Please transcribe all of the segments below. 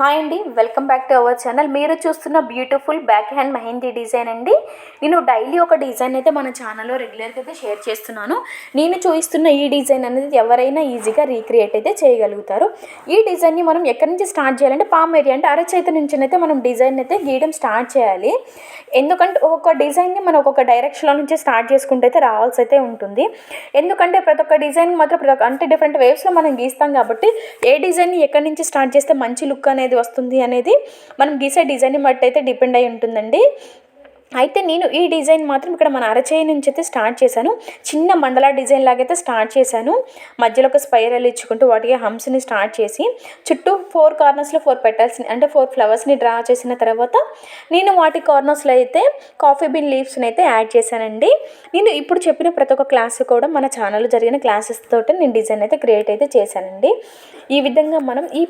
Hi అండి welcome back to our channel. మీరు చూస్తున్న beautiful back hand mehndi design అండి. నేను డైలీ ఒక డిజైన్ అయితే మన ఛానల్లో రెగ్యులర్గా అయితే షేర్ చేస్తున్నాను. నేను చూపిస్తున్న ఈ డిజైన్ అనేది ఎవరైనా ఈజీగా రీక్రియేట్ అయితే చేయగలుగుతారు. ఈ డిజైన్ని మనం ఎక్కడి నుంచి స్టార్ట్ చేయాలంటే పామ్ ఏరియా అంటే అరచేతి నుంచి అయితే మనం డిజైన్ అయితే గీయడం స్టార్ట్ చేయాలి. ఎందుకంటే ఒక్కొక్క డిజైన్ని మనం ఒక్కొక్క డైరెక్షన్లో నుంచి స్టార్ట్ చేసుకుంటే అయితే రావాల్సి అయితే ఉంటుంది. ఎందుకంటే ప్రతి ఒక్క డిజైన్ మాత్రం ప్రతి ఒక్క అంటే డిఫరెంట్ వేవ్స్లో మనం గీస్తాం కాబట్టి ఏ డిజైన్ని ఎక్కడి నుంచి స్టార్ట్ చేస్తే మంచి లుక్ అనేది వస్తుంది అనేది మనం గీసే డిజైన్ని బట్టి అయితే డిపెండ్ అయి ఉంటుందండి. అయితే నేను ఈ డిజైన్ మాత్రం ఇక్కడ మన అరచేయి నుంచి అయితే స్టార్ట్ చేశాను. చిన్న మండల డిజైన్ లాగైతే స్టార్ట్ చేశాను. మధ్యలో ఒక స్పైరల్ ఇచ్చుకుంటూ వాటికి హంప్స్ని స్టార్ట్ చేసి చుట్టూ ఫోర్ కార్నర్స్లో ఫోర్ పెటల్స్ని అంటే ఫోర్ ఫ్లవర్స్ని డ్రా చేసిన తర్వాత నేను వాటి కార్నర్స్లో అయితే కాఫీ బీన్ లీవ్స్ని అయితే యాడ్ చేశానండి. నేను ఇప్పుడు చెప్పిన ప్రతి ఒక్క క్లాస్ కూడా మన ఛానల్లో జరిగిన క్లాసెస్ తోటి నేను డిజైన్ అయితే క్రియేట్ అయితే చేశానండి. ఈ విధంగా మనం ఈ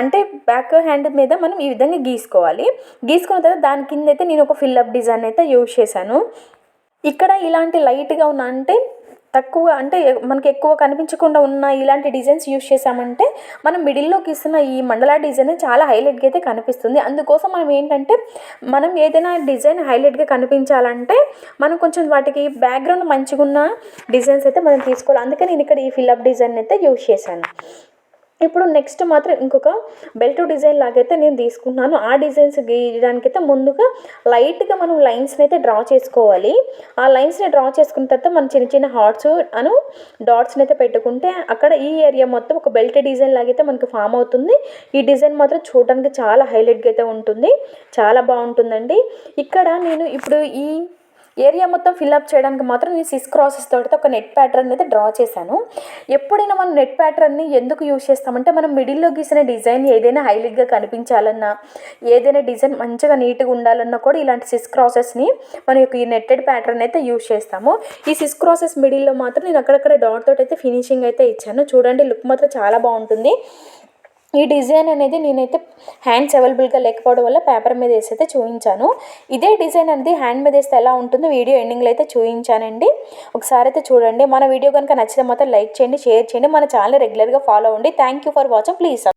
అంటే బ్యాక్ హ్యాండ్ మీద మనం ఈ విధంగా గీసుకోవాలి. గీసుకున్న తర్వాత దాని కింద అయితే నేను ఒక ఫిల్అప్ డిజైన్ అయితే యూజ్ చేశాను. ఇక్కడ ఇలాంటి లైట్గా ఉన్న అంటే తక్కువ అంటే మనకి ఎక్కువ కనిపించకుండా ఉన్న ఇలాంటి డిజైన్స్ యూస్ చేసామంటే మనం మిడిల్లోకి ఇస్తున్న ఈ మండల డిజైన్ చాలా హైలైట్గా అయితే కనిపిస్తుంది. అందుకోసం మనం ఏంటంటే మనం ఏదైనా డిజైన్ హైలైట్గా కనిపించాలంటే మనం కొంచెం వాటికి బ్యాక్గ్రౌండ్ మంచిగా ఉన్న డిజైన్స్ అయితే మనం తీసుకోవాలి. అందుకే నేను ఇక్కడ ఈ ఫిల్అప్ డిజైన్ అయితే యూజ్ చేశాను. ఇప్పుడు నెక్స్ట్ మాత్రం ఇంకొక బెల్ట్ డిజైన్ లాగైతే నేను తీసుకున్నాను ఆ డిజైన్స్ గీయడానికైతే ముందుగా లైట్గా మనం లైన్స్ని అయితే డ్రా చేసుకోవాలి. ఆ లైన్స్ని డ్రా చేసుకున్న తర్వాత మనం చిన్న చిన్న హార్ట్స్ అను డాట్స్ని అయితే పెట్టుకుంటే అక్కడ ఈ ఏరియా మొత్తం ఒక బెల్ట్ డిజైన్ లాగైతే మనకు ఫామ్ అవుతుంది. ఈ డిజైన్ మాత్రం చూడడానికి చాలా హైలైట్గా అయితే ఉంటుంది. చాలా బాగుంటుందండి. ఇక్కడ నేను ఇప్పుడు ఈ ఏరియా మొత్తం ఫిల్అప్ చేయడానికి మాత్రం నేను సిస్ క్రాసెస్ తోటి ఒక నెట్ ప్యాటర్న్ అయితే డ్రా చేశాను. ఎప్పుడైనా మనం నెట్ ప్యాటర్న్ని ఎందుకు యూజ్ చేస్తామంటే మనం మిడిల్లో గీసిన డిజైన్ ఏదైనా హైలైట్గా కనిపించాలన్నా ఏదైనా డిజైన్ మంచిగా నీట్గా ఉండాలన్నా కూడా ఇలాంటి సిస్ క్రాసెస్ని మన యొక్క ఈ నెట్టెడ్ ప్యాటర్న్ అయితే యూజ్ చేస్తాము. ఈ సిస్ క్రాసెస్ మిడిల్లో మాత్రం నేను అక్కడక్కడ డాట్ తోటి అయితే ఫినిషింగ్ అయితే ఇచ్చాను. చూడండి లుక్ మాత్రం చాలా బాగుంటుంది. ఈ డిజైన్ అనేది నేనైతే హ్యాండ్స్ అవైలబుల్గా లేకపోవడం వల్ల పేపర్ మీద వేసి అయితే చూపించాను ఇదే డిజైన్ అనేది హ్యాండ్ మీద వేస్తే ఎలా ఉంటుందో వీడియో ఎండింగ్లో అయితే చూపించానండి ఒకసారి అయితే చూడండి. మన వీడియో కనుక నచ్చితే మాత్రం లైక్ చేయండి షేర్ చేయండి. మన ఛానల్ రెగ్యులర్గా ఫాలో అవ్వండి. Thank you for watching. Please